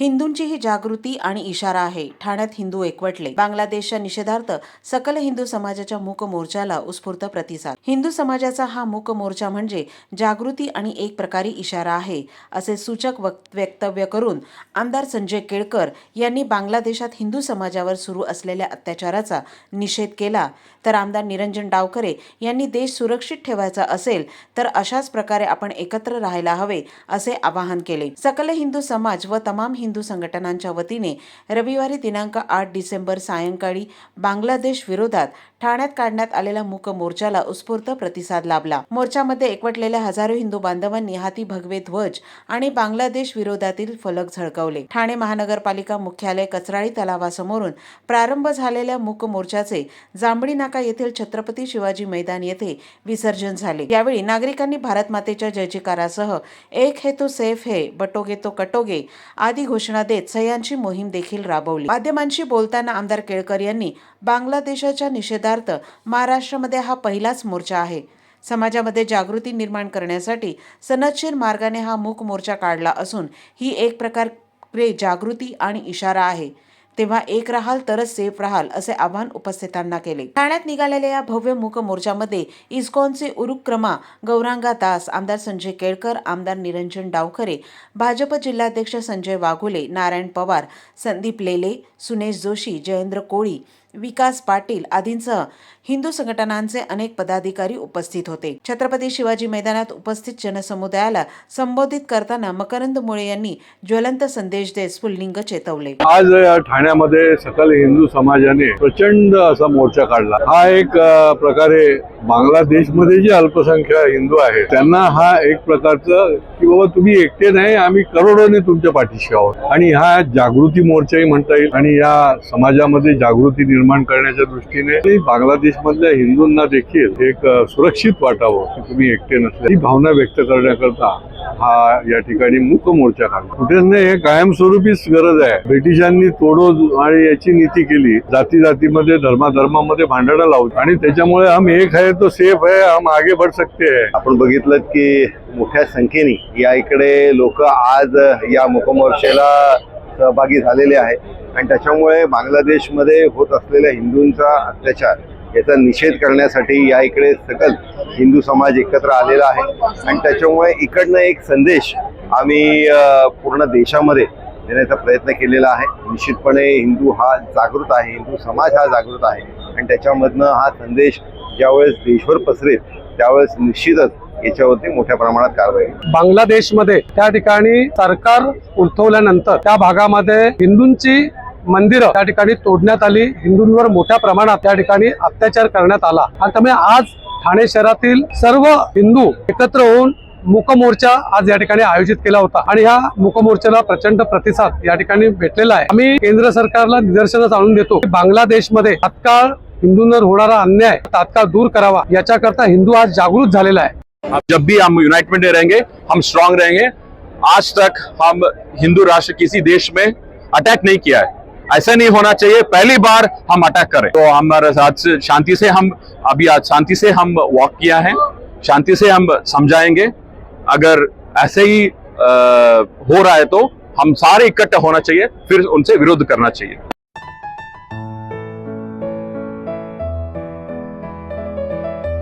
हिंदूंची ही जागृती आणि इशारा आहे. ठाण्यात हिंदू एकवटले. बांगलादेशच्या निषेधार्थ सकल हिंदू समाजाच्या मूक मोर्चाला उत्स्फूर्त प्रतिसाद. हिंदू समाजाचा हा मूक मोर्चा म्हणजे जागृती आणि एक प्रकारे इशारा आहे असे सूचक वक्तव्य करून आमदार संजय केळकर यांनी बांगलादेशात हिंदू समाजावर सुरू असलेल्या अत्याचाराचा निषेध केला. तर आमदार निरंजन डावकरे यांनी देश सुरक्षित ठेवायचा असेल तर अशाच प्रकारे आपण एकत्र राहायला हवे असे आवाहन केले. सकल हिंदू समाज व तमाम हिंदू संघटनांच्या वतीने रविवारी दिनांक आठ डिसेंबर सायंकाळी बांगलादेश विरोधात ठाण्यात काढण्यात आलेल्या मूक मोर्चाला उत्स्फूर्त प्रतिसाद लाभला. मोर्चामध्ये एकवटलेल्या हजारो हिंदू बांधवांनी हाती भगवे ध्वज आणि बांगलादेश विरोधातील फलक झळकवले. ठाणे महानगरपालिका मुख्यालय कचराळी तलावासमोरून प्रारंभ झालेल्या मूक मोर्चाचे जांभळी नाका येथील छत्रपती शिवाजी मैदान येथे विसर्जन झाले. यावेळी नागरिकांनी भारत मातेच्या जयजयकारासह एक हे तो सेफ है बटोगे तो कटोगे आदी घोषणा देत सह्यांची मोहीम देखील राबवली. माध्यमांशी बोलताना आमदार केळकर यांनी बांगलादेशाच्या निषेधार्थ महाराष्ट्रामध्ये हा पहिलाच मोर्चा आहे. समाजामध्ये जागृती निर्माण करण्यासाठी सनदशीर मार्गाने हा मूक मोर्चा काढला असून ही एक प्रकारे जागृती आणि इशारा आहे. तेव्हा एक राहाल तरच सेफ राहाल असे आव्हान उपस्थितांना केले. ठाण्यात निघालेल्या या भव्य मूक मोर्चामध्ये इस्कॉनचे उरुक्रमा गौरांगा दास आमदार संजय केळकर आमदार निरंजन डावखरे भाजप जिल्हाध्यक्ष संजय वाघुले नारायण पवार संदीप लेले सुनेश जोशी जयेंद्र कोळी विकास पाटील आदींसह हिंदू संघटनांचे अनेक पदाधिकारी उपस्थित होते. छत्रपती शिवाजी मैदानात उपस्थित जनसमुदायाला संबोधित करताना मकरंद मुळे यांनी ज्वलंत संदेश देत स्फुल्लिंग चेतवले. आज ठाण्यामध्ये सकल हिंदू समाजाने प्रचंड असा मोर्चा काढला. हा एक प्रकारे बांगलादेशमध्ये जे अल्पसंख्य हिंदू आहेत त्यांना हा एक प्रकारचं की बाबा तुम्ही एकटे नाही आम्ही करोडोने तुमच्या पाठीशी आहोत. आणि हा जागृती मोर्चाही म्हणता येईल. आणि या समाजामध्ये जागृती निर्माण निर्माण करण्याच्या दृष्टीने बांगलादेशमधल्या हिंदूंना देखील एक सुरक्षित वाटावं की तुम्ही एकटे नसले. ही भावना व्यक्त करण्याकरता हा या ठिकाणी मूक मोर्चा काढला. कुठेच नाही हे कायमस्वरूपीच गरज आहे. ब्रिटिशांनी तोडो आणि याची नीती केली. जाती जातीमध्ये धर्माधर्मामध्ये भांडणं लावत आणि त्याच्यामुळे हम एक आहे तो सेफ आहे हम आगे बढ़ सकते हैं. आपण बघितलं की मोठ्या संख्येने या इकडे लोक आज या मुकमोर्चेला सहभागी झालेले आहे आणि त्याच्यामुळे बांगलादेशमध्ये होत असलेल्या हिंदूंचा अत्याचार याचा निषेध करण्यासाठी या इकडे सकल हिंदू समाज एकत्र आलेला आहे. आणि त्याच्यामुळे इकडनं एक संदेश आम्ही पूर्ण देशामध्ये देण्याचा प्रयत्न केलेला आहे. निश्चितपणे हिंदू हा जागृत आहे हिंदू समाज हा जागृत आहे. आणि त्याच्यामधनं हा संदेश ज्यावेळेस देशभर पसरेल त्यावेळेस निश्चितच याच्यावरती मोठ्या प्रमाणात कारवाई बांगलादेशमध्ये त्या ठिकाणी सरकार उठवल्यानंतर त्या भागामध्ये हिंदूंची मंदिरं त्या ठिकाणी तोडण्यात आली. हिंदूंवर मोठ्या प्रमाणात त्या ठिकाणी अत्याचार करण्यात आला. आणि त्यामुळे आज ठाणे शहरातील सर्व हिंदू एकत्र होऊन मूक मोर्चा आज या ठिकाणी आयोजित केला होता. आणि ह्या मूक मोर्चाला प्रचंड प्रतिसाद या ठिकाणी भेटलेला आहे. आम्ही केंद्र सरकारला निदर्शनास आणून देतो की बांगलादेशमध्ये तात्काळ हिंदूंवर होणारा अन्याय तात्काळ दूर करावा याच्याकरता हिंदू आज जागृत झालेला आहे. जब भी हम यूनाइटमेंट में रहेंगे हम स्ट्रांग रहेंगे आज तक हम हिंदू राष्ट्र किसी देश में अटैक नहीं किया है। ऐसा नहीं होना चाहिए। पहली बार हम अटैक करें। तो हमारे साथ शांति से हम अभी आज शांति से हम वॉक किया है। शांति से हम समझाएँगे। अगर ऐसे ही आ, हो रहा है तो हम सारे इकट्ठा होना चाहिए फिर उनसे विरोध करना चाहिए।